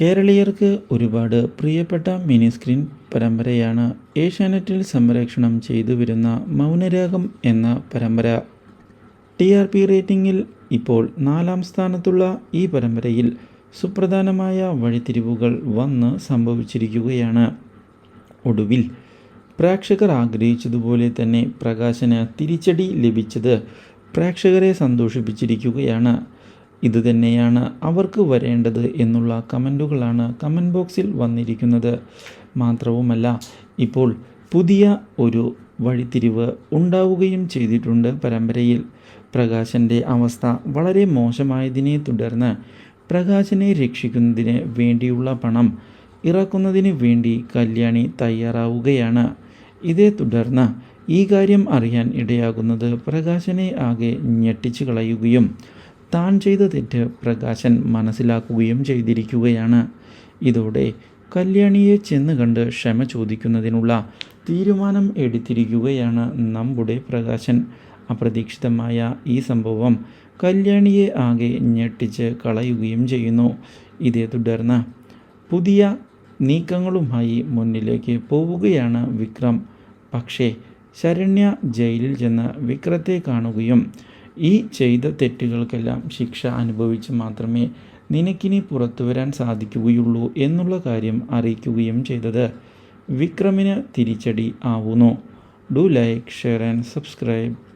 കേരളീയർക്ക് ഒരുപാട് പ്രിയപ്പെട്ട മിനി സ്ക്രീൻ പരമ്പരയാണ് ഏഷ്യാനെറ്റിൽ സംപ്രേക്ഷണം ചെയ്തു വരുന്ന മൗനരാഗം എന്ന പരമ്പര. ടി ആർ പി റേറ്റിംഗിൽ ഇപ്പോൾ നാലാം സ്ഥാനത്തുള്ള ഈ പരമ്പരയിൽ സുപ്രധാനമായ വഴിത്തിരിവുകൾ വന്ന് സംഭവിച്ചിരിക്കുകയാണ്. ഒടുവിൽ പ്രേക്ഷകർ ആഗ്രഹിച്ചതുപോലെ തന്നെ പ്രകാശന് തിരിച്ചടി ലഭിച്ചത് പ്രേക്ഷകരെ സന്തോഷിപ്പിച്ചിരിക്കുകയാണ്. ഇതുതന്നെയാണ് അവർക്ക് വരേണ്ടത് എന്നുള്ള കമന്റുകളാണ് കമന്റ് ബോക്സിൽ വന്നിരിക്കുന്നത്. മാത്രവുമല്ല ഇപ്പോൾ പുതിയ ഒരു വഴിത്തിരിവ് ഉണ്ടാവുകയും ചെയ്തിട്ടുണ്ട് പരമ്പരയിൽ. പ്രകാശന്റെ അവസ്ഥ വളരെ മോശമായതിനെ തുടർന്ന് പ്രകാശനെ രക്ഷിക്കുന്നതിന് വേണ്ടിയുള്ള പണം ഇറക്കുന്നതിന് വേണ്ടി കല്യാണി തയ്യാറാവുകയാണ്. ഇതേ തുടർന്ന് ഈ കാര്യം അറിയാൻ ഇടയാകുന്നത് പ്രകാശനെ ആകെ ഞെട്ടിച്ചു കളയുകയും താൻ ചെയ്ത തെറ്റ് പ്രകാശൻ മനസ്സിലാക്കുകയും ചെയ്തിരിക്കുകയാണ്. ഇതോടെ കല്യാണിയെ ചെന്ന് കണ്ട് ക്ഷമ ചോദിക്കുന്നതിനുള്ള തീരുമാനം എടുത്തിരിക്കുകയാണ് നമ്മുടെ പ്രകാശൻ. അപ്രതീക്ഷിതമായ ഈ സംഭവം കല്യാണിയെ ആകെ ഞെട്ടിച്ച് കളയുകയും ചെയ്യുന്നു. ഇതേ തുടർന്ന് പുതിയ നീക്കങ്ങളുമായി മുന്നിലേക്ക് പോവുകയാണ് വിക്രം. പക്ഷേ ശരണ്യ ജയിലിൽ ചെന്ന് വിക്രത്തെ കാണുകയും ഈ ചെയ്ത തെറ്റുകൾക്കെല്ലാം ശിക്ഷ അനുഭവിച്ച് മാത്രമേ നിനക്കിനി പുറത്തു വരാൻ സാധിക്കുകയുള്ളൂ എന്നുള്ള കാര്യം അറിയിക്കുകയും ചെയ്തത്. വിക്രമിന് തിരിച്ചടി ആവുന്നു. Do like share and subscribe.